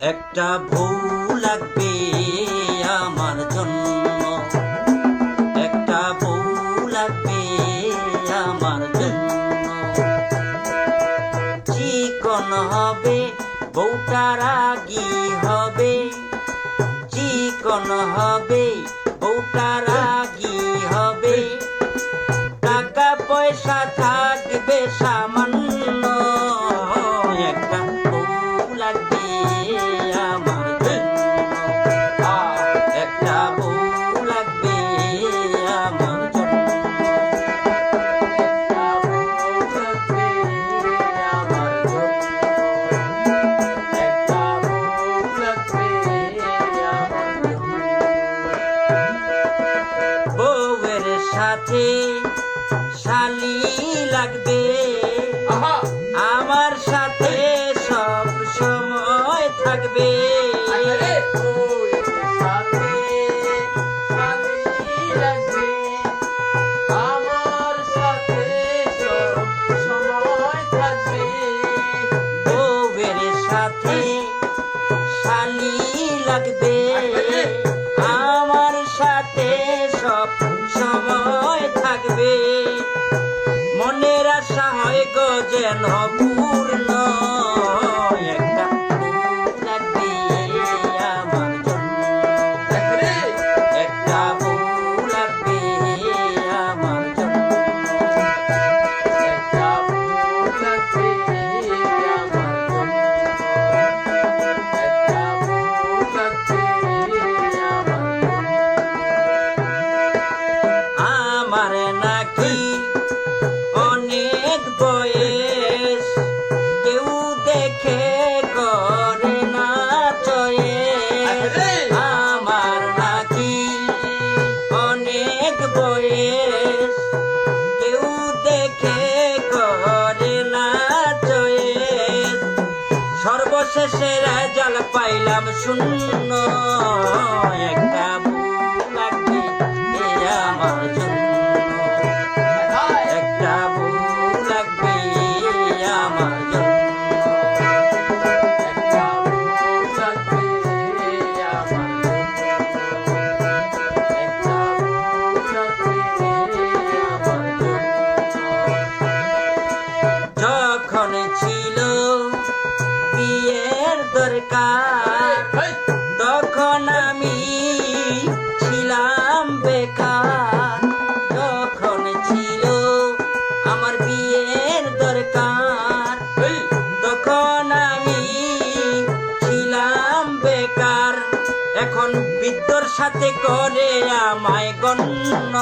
একটা বউ লাগবে আমার জন্য। একটা বউ লাগবে আমার জন্য। চিকন হবে, বউটা রাগি হবে। চিকন হবে, বউটা রাগি হবে। টাকা পয়সা থাকবে সামান্য। বউয়ের সাথে শালি লাগবে। আমার সাথে সব সময় থাকবে। সাথে শালি লাগবে। একটা বউ লাগবে আমার জন্য। যখন ছিল বিয়ের তখন আমি ছিলাম বেকার। যখন ছিল আমার বিয়ের দরকার। তখন আমি ছিলাম বেকার। এখন বিদ্যর সাথে করে আমায় গণ্য।